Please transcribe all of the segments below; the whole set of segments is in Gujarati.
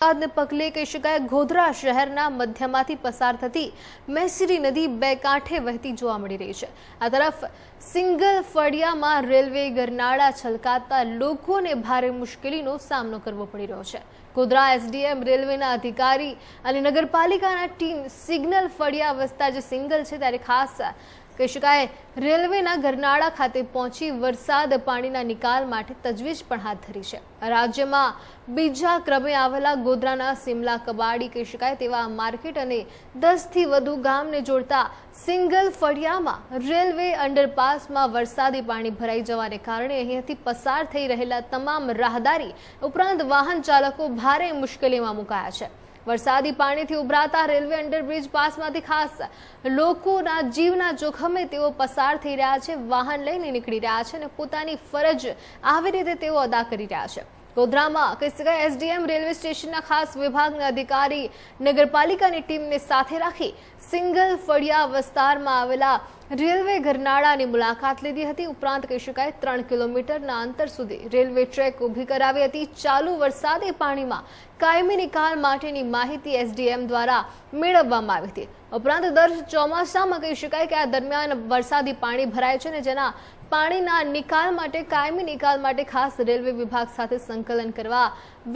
વરસાદને પગલે કહી શકાય ગોધરા શહેરના મધ્યમાંથી પસાર થતી મેસરી નદી બે કાંઠે વહેતી જોવા મળી રહી છે. આ તરફ સિંગલ ફળિયામાં રેલવે ગરનાળા છલકાતા લોકોને ભારે મુશ્કેલીનો સામનો કરવો પડી રહ્યો છે. ગોધરા એસડીએમ રેલવેના અધિકારી અને નગરપાલિકાના ટીમ સિગ્નલ ફળિયા વસતા જે સિંગલ છે, ત્યારે ખાસ શકાય, રેલવેના ગરનાળા ખાતે પહોંચી વરસાદ પાણીના નિકાલ માટે તજવીજ પણ હાથ ધરી છે. રાજ્યમાં બીજા ક્રમે આવેલા ગોધરાના સિમલા કબાડી શકાય તેવા માર્કેટ અને દસથી વધુ ગામને જોડતા સિંગલ ફળિયામાં રેલવે અંડરપાસમાં વરસાદી પાણી ભરાઈ જવાને કારણે અહીંયાથી પસાર થઈ રહેલા તમામ રાહદારી ઉપરાંત વાહન ચાલકો ભારે મુશ્કેલીમાં મુકાયા છે. વરસાદી પાણીથી ઉભરાતા રેલવે અંડરબ્રિજ પાસમાંથી ખાસ લોકોના જીવના જોખમે તેઓ પસાર થઈ રહ્યા છે, વાહન લઈને નીકળી રહ્યા છે અને પોતાની ફરજ આવી રીતે તેઓ અદા કરી રહ્યા છે. ગોધરામાં શકાય એસડીએમ રેલવે સ્ટેશનના ખાસ વિભાગના અધિકારી નગરપાલિકાની ટીમને સાથે રાખી સિંગલ ફળિયા વિસ્તારમાં આવેલા રેલવે ગરનાળાની મુલાકાત લીધી હતી. ઉપરાંત કહી શકાય, ત્રણ કિલોમીટરના અંતર સુધી રેલવે ટ્રેક ઊભી કરાવી હતી. ચાલુ વરસાદી પાણીમાં કાયમી નિકાલ માટેની માહિતી એસડીએમ દ્વારા મેળવવામાં આવી હતી. ઉપરાંત દર ચોમાસામાં કહી શકાય કે આ દરમિયાન વરસાદી પાણી ભરાય છે ને જેના પાણીના નિકાલ માટે, કાયમી નિકાલ માટે ખાસ રેલવે વિભાગ સાથે સંકલન કરવા,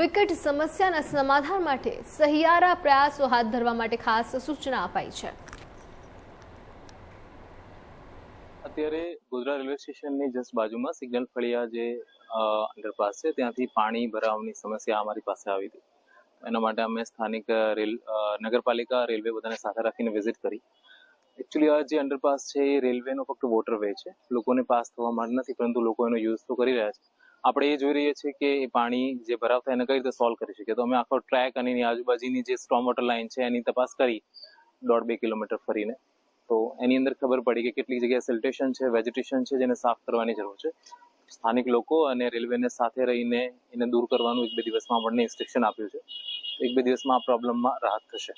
વિકટ સમસ્યાના સમાધાન માટે સહિયારા પ્રયાસો હાથ ધરવા માટે ખાસ સૂચના અપાઈ છે. અત્યારે ગોધરા રેલવે સ્ટેશનની જસ્ટ બાજુમાં સિગ્નલ ફળિયા જે અંડરપાસ છે, ત્યાંથી પાણી ભરાવાની સમસ્યા અમારી પાસે આવી હતી. એના માટે અમે સ્થાનિક રેલ નગરપાલિકા, રેલવે બધાને સાથે રાખીને વિઝિટ કરી. એકચ્યુઅલી આ જે અંડરપાસ છે એ રેલવેનો ફક્ત વોટરવે છે. લોકોને પાસ થવા માટે નથી, પરંતુ લોકો એનો યુઝ તો કરી રહ્યા છે. આપણે એ જોઈ રહીએ છીએ કે એ પાણી જે ભરાવ થાય એને કઈ રીતે સોલ્વ કરી શકીએ? તો અમે આખો ટ્રેક અને એની આજુબાજુની જે સ્ટ્રોમ વોટર લાઇન છે એની તપાસ કરી, દોઢ બે કિલોમીટર ફરીને. તો એની અંદર ખબર પડી કે કેટલી જગ્યાએ સિલ્ટેશન છે વેજીટેશન છે, જેને સાફ કરવાની જરૂર છે. સ્થાનિક લોકો અને રેલવેને સાથે રહીને એને દૂર કરવાનું એક બે દિવસમાં આપણને ઇન્સ્ટ્રક્શન આપ્યું છે. એક બે દિવસમાં આ પ્રોબ્લેમમાં રાહત થશે.